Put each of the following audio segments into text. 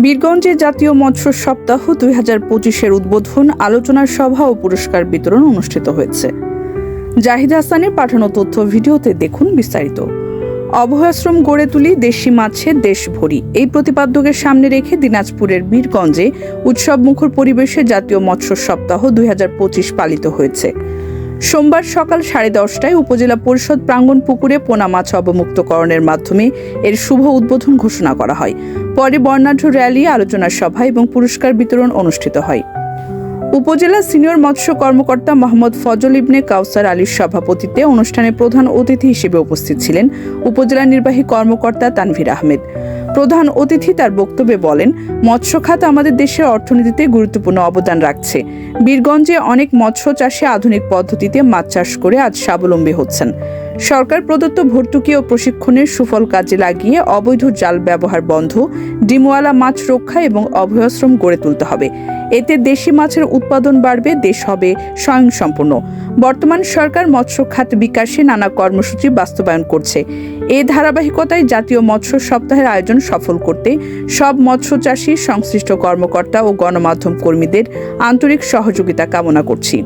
বীরগঞ্জে জাতীয় মৎস্য সপ্তাহ দুই হাজার পঁচিশের উদ্বোধন আলোচনার সভা ও পুরস্কার বিতরণ অনুষ্ঠিত হয়েছে। জাহিদ হাসানের পাঠানো তথ্য ভিডিওতে দেখুন বিস্তারিত। অভয়াশ্রম গড়ে তুলি দেশি মাছে দেশ ভরি। এই প্রতিপাদ্যকে সামনে রেখে দিনাজপুরের বীরগঞ্জে উৎসবমুখর পরিবেশে জাতীয় মৎস্য সপ্তাহ দুই হাজার পঁচিশ পালিত হয়েছে। সোমবার সকাল সাড়ে দশটায় উপজেলা পরিষদ প্রাঙ্গণ পুকুরে পোনা মাছ অবমুক্তকরণের মাধ্যমে এর শুভ উদ্বোধন ঘোষণা করা হয়। পরে বর্ণাঢ্য র্যালি, আলোচনা সভা এবং পুরস্কার বিতরণ অনুষ্ঠিত হয়। উপজেলা সিনিয়র মৎস্য কর্মকর্তা মোহাম্মদ ফজল ইবনে কাউসার আলীর সভাপতিত্বে অনুষ্ঠানে প্রধান অতিথি হিসেবে উপস্থিত ছিলেন উপজেলা নির্বাহী কর্মকর্তা তানভীর আহমেদ। প্রধান অতিথি তার বক্তব্যে বলেন, মৎস্য খাত আমাদের দেশের অর্থনীতিতে গুরুত্বপূর্ণ অবদান রাখছে। বীরগঞ্জে অনেক মৎস্য চাষে আধুনিক পদ্ধতিতে মাছ চাষ করে আজ স্বাবলম্বী হচ্ছেন। সরকার প্রদত্ত ভর্তুকি ও প্রশিক্ষণের সুফল কাজে লাগিয়ে অবৈধ জাল ব্যবহার বন্ধ, ডিমওয়ালা মাছ রক্ষা এবং অভয়াশ্রম গড়ে তুলতে হবে। এতে দেশি মাছের উৎপাদন বাড়বে, দেশ হবে স্বয়ংসম্পূর্ণ। বর্তমান সরকার মৎস্য খাত বিকাশে নানা কর্মসূচি বাস্তবায়ন করছে। এ ধারাবাহিকতায় জাতীয় মৎস্য সপ্তাহের আয়োজন সফল করতে সব মৎস্য চাষী, সংশ্লিষ্ট কর্মকর্তা ও গণমাধ্যম কর্মীদের আন্তরিক সহযোগিতা কামনা করছি।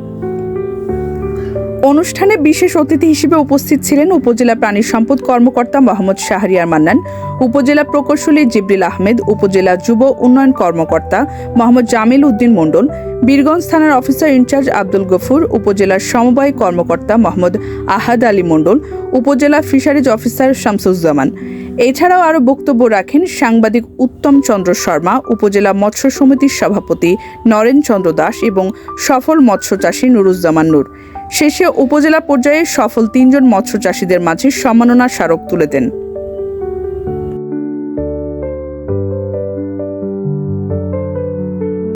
অনুষ্ঠানে বিশেষ অতিথি হিসেবে উপস্থিত ছিলেন উপজেলা প্রাণী সম্পদ কর্মকর্তা মোহাম্মদ শাহরিয়ার মান্নান, উপজেলা প্রকৌশলী জিবরিল আহমেদ, উপজেলা যুব উন্নয়ন কর্মকর্তা মোহাম্মদ জামিল উদ্দিন মণ্ডল বীরগঞ্জ থানার অফিসার ইনচার্জ আব্দুল গফুর, উপজেলার সমবায় কর্মকর্তা মোহাম্মদ আহাদ আলী মণ্ডল, উপজেলা ফিশারিজ অফিসার শামসুজ্জামান। এছাড়াও আরও বক্তব্য রাখেন সাংবাদিক উত্তম চন্দ্র শর্মা, উপজেলা মৎস্য সমিতির সভাপতি নরেন চন্দ্র দাস এবং সফল মৎস্য চাষী নুরুজ্জামান নূর। শেষে উপজেলা পর্যায়ে সফল তিনজন মৎস্য চাষীদের মাঝে সম্মাননা স্মারক তুলে দেন।